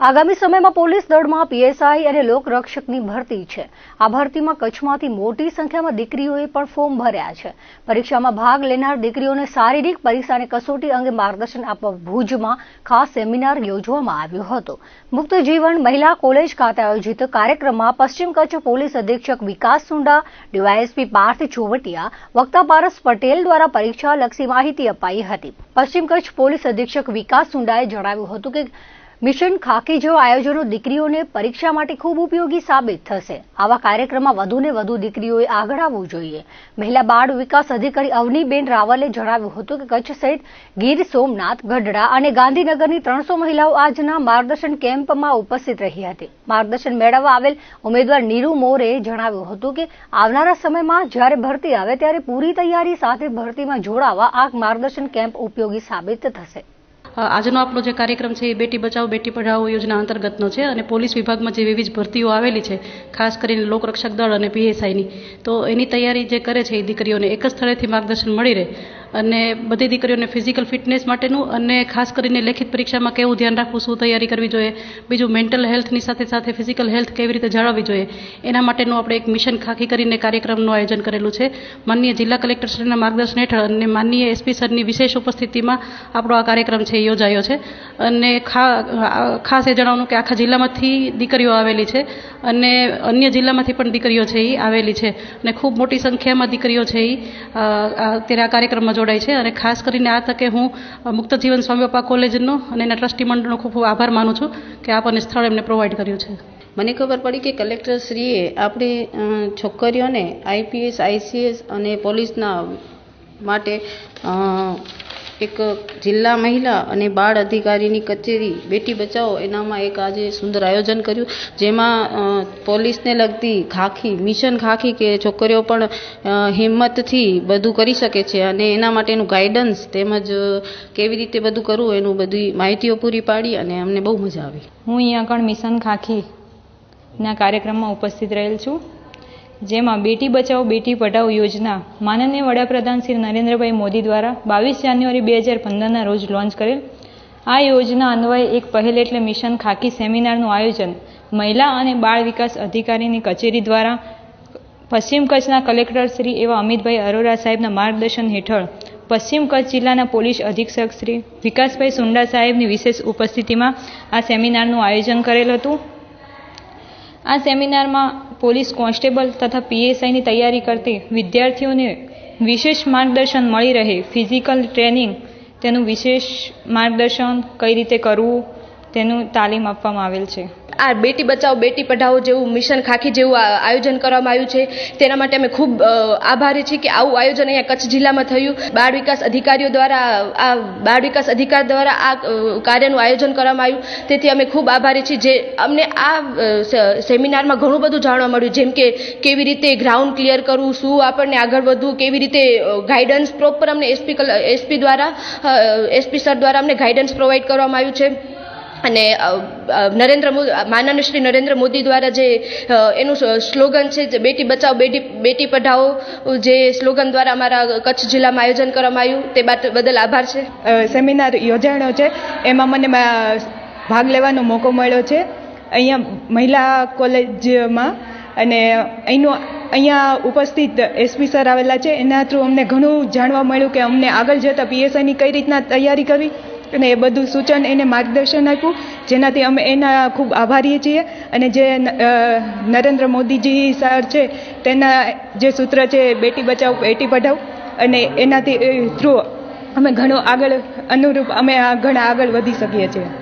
આગામી સમયમાં પોલીસ દળમાં પીએસઆઈ અને લોકરક્ષકની ભરતી છે. આ ભરતીમાં કચ્છમાંથી મોટી સંખ્યામાં દીકરીઓએ પણ ફોર્મ ભર્યા છે. પરીક્ષામાં ભાગ લેનાર દીકરીઓને શારીરિક પરીક્ષા અને કસોટી અંગે માર્ગદર્શન આપવા ભુજમાં ખાસ સેમિનાર યોજવામાં આવ્યો હતો. મુક્ત જીવન મહિલા કોલેજ ખાતે આયોજિત કાર્યક્રમમાં પશ્ચિમ કચ્છ પોલીસ અધિક્ષક વિકાસ સુંડા, ડીવાયએસપી પાર્થ ચોવટિયા, વક્તા પારસ પટેલ દ્વારા પરીક્ષા લક્ષી માહિતી અપાઈ હતી. પશ્ચિમ કચ્છ પોલીસ અધિક્ષક વિકાસ સુંડાએ જણાવ્યું હતું કે મિશન ખાકી જેવા આયોજનો દીકરીઓને પરીક્ષા માટે ખૂબ ઉપયોગી સાબિત થશે. આવા કાર્યક્રમમાં વધુને વધુ દીકરીઓએ આગળ આવવું જોઈએ. મહિલા બાળ વિકાસ અધિકારી અવનીબેન રાવલે જણાવ્યું હતું કે કચ્છ સહિત ગીર સોમનાથ, ગઢડા અને ગાંધીનગરની ત્રણસો મહિલાઓ આજના માર્ગદર્શન કેમ્પમાં ઉપસ્થિત રહી હતી. માર્ગદર્શન મેળવવા આવેલ ઉમેદવાર નીરુ મોરે જણાવ્યું હતું કે આવનારા સમયમાં જ્યારે ભરતી આવે ત્યારે પૂરી તૈયારી સાથે ભરતીમાં જોડાવા આ માર્ગદર્શન કેમ્પ ઉપયોગી સાબિત થશે. આજનો આપણો જે કાર્યક્રમ છે એ બેટી બચાવો, બેટી પઢાઓ યોજના અંતર્ગતનો છે અને પોલીસ વિભાગમાં જે વિવિધ ભરતીઓ આવેલી છે, ખાસ કરીને લોકરક્ષક દળ અને પીએસઆઈની, તો એની તૈયારી જે કરે છે એ દીકરીઓને એક જ સ્થળેથી માર્ગદર્શન મળી રહે. અને બધી દીકરીઓને ફિઝિકલ ફિટનેસ માટેનું અને ખાસ કરીને લેખિત પરીક્ષામાં કેવું ધ્યાન રાખવું, શું તૈયારી કરવી જોઈએ, બીજું મેન્ટલ હેલ્થની સાથે સાથે ફિઝિકલ હેલ્થ કેવી રીતે જાળવવી જોઈએ, એના માટેનું આપણે એક મિશન ખાખી કરીને કાર્યક્રમનું આયોજન કરેલું છે. માનનીય જિલ્લા કલેક્ટર શ્રીના માર્ગદર્શન હેઠળ અને માનનીય એસપી સરની વિશેષ ઉપસ્થિતિમાં આપણો આ કાર્યક્રમ છે યોજાયો છે. અને ખાસ એ જણાવવાનું કે આખા જિલ્લામાંથી દીકરીઓ આવેલી છે અને અન્ય જિલ્લામાંથી પણ દીકરીઓ છે એ આવેલી છે. અને ખૂબ મોટી સંખ્યામાં દીકરીઓ છે એ અત્યારે આ કાર્યક્રમમાં જોડાય છે અને ખાસ કરીને આ તકે હું અ, મુક્ત જીવન સ્વામી બાપા કોલેજનો અને એના ટ્રસ્ટી મંડળનો ખૂબ ખૂબ આભાર માનું છું કે આપણને સ્થળ એમને પ્રોવાઈડ કર્યું છે. મને ખબર પડી કે કલેક્ટરશ્રીએ આપણી છોકરીઓને આઈપીએસ આઈસીએસ અને પોલીસના માટે એક જિલ્લા મહિલા અને બાળ અધિકારીની કચેરી, બેટી બચાવો, એનામાં એક આજે સુંદર આયોજન કર્યું, જેમાં પોલીસને લગતી ખાખી, મિશન ખાખી કે છોકરીઓ પણ હિંમતથી બધું કરી શકે છે અને એના માટેનું ગાઈડન્સ તેમજ કેવી રીતે બધું કરવું એનું બધી માહિતીઓ પૂરી પાડી અને અમને બહુ મજા આવી. હું અહીંયા આગળ મિશન ખાખી ના કાર્યક્રમમાં ઉપસ્થિત રહેલ છું. જેમાં બેટી બચાવો, બેટી પઢાઓ યોજના, માનનીય વડાપ્રધાન શ્રી નરેન્દ્રભાઈ મોદી દ્વારા બાવીસ જાન્યુઆરી બે હજાર પંદરના રોજ લોન્ચ કરેલ. આ યોજના અન્વયે એક પહેલ એટલે મિશન ખાકી સેમિનારનું આયોજન મહિલા અને બાળ વિકાસ અધિકારીની કચેરી દ્વારા પશ્ચિમ કચ્છના કલેક્ટર શ્રી એવા અમિતભાઈ અરોરા સાહેબના માર્ગદર્શન હેઠળ પશ્ચિમ કચ્છ જિલ્લાના પોલીસ અધિક્ષક શ્રી વિકાસભાઈ સુંડા સાહેબની વિશેષ ઉપસ્થિતિમાં આ સેમિનારનું આયોજન કરેલ હતું. આ સેમિનારમાં પોલીસ કોન્સ્ટેબલ તથા પીએસઆઈની તૈયારી કરતી વિદ્યાર્થીઓને વિશેષ માર્ગદર્શન મળી રહે. ફિઝિકલ ટ્રેનિંગ તેનું વિશેષ માર્ગદર્શન કઈ રીતે કરવું? તેનું તાલીમ આપવામાં આવેલ છે. આ બેટી બચાવો, બેટી પઢાઓ જેવું મિશન ખાખી જેવું આયોજન કરવામાં આવ્યું છે. તેના માટે અમે ખૂબ આભારી છીએ કે આવું આયોજન અહીંયા કચ્છ જિલ્લામાં થયું. બાળ વિકાસ અધિકારીઓ દ્વારા, આ બાળ વિકાસ અધિકાર દ્વારા આ કાર્યનું આયોજન કરવામાં આવ્યું. તેથી અમે ખૂબ આભારી છીએ. જે અમને આ સેમિનારમાં ઘણું બધું જાણવા મળ્યું. જેમ કે કેવી રીતે ગ્રાઉન્ડ ક્લિયર કરવું, શું આપણને આગળ વધવું, કેવી રીતે ગાઈડન્સ પ્રોપર અમને એસપી એસપી દ્વારા એસપી સર દ્વારા અમને ગાઈડન્સ પ્રોવાઈડ કરવામાં આવ્યું છે. અને નરેન્દ્ર મોદી માનનીય શ્રી નરેન્દ્ર મોદી દ્વારા જે એનું સ્લોગન છે જે બેટી બચાવો, બેટી બેટી પઢાઓ, જે સ્લોગન દ્વારા અમારા કચ્છ જિલ્લામાં આયોજન કરવામાં આવ્યું, તે બાદ બદલ આભાર છે. સેમિનાર યોજાણો છે. એમાં મને ભાગ લેવાનો મોકો મળ્યો છે. અહીંયા મહિલા કોલેજમાં અને અહીંનું, અહીંયા ઉપસ્થિત એસપી સર આવેલા છે. એના થ્રુ અમને ઘણું જાણવા મળ્યું કે અમને આગળ જતાં પીએસઆઈની કઈ રીતના તૈયારી કરવી. અને એ બધું સૂચન એને માર્ગદર્શન આપ્યું. જેનાથી અમે એના ખૂબ આભારી છીએ. અને જે નરેન્દ્ર મોદીજી સર છે, તેના જે સૂત્ર છે, બેટી બચાવો, બેટી પઢાઓ અને એનાથી થ્રુ અમે ઘણો આગળ અનુરૂપ અમે ઘણા આગળ વધી શકીએ છીએ.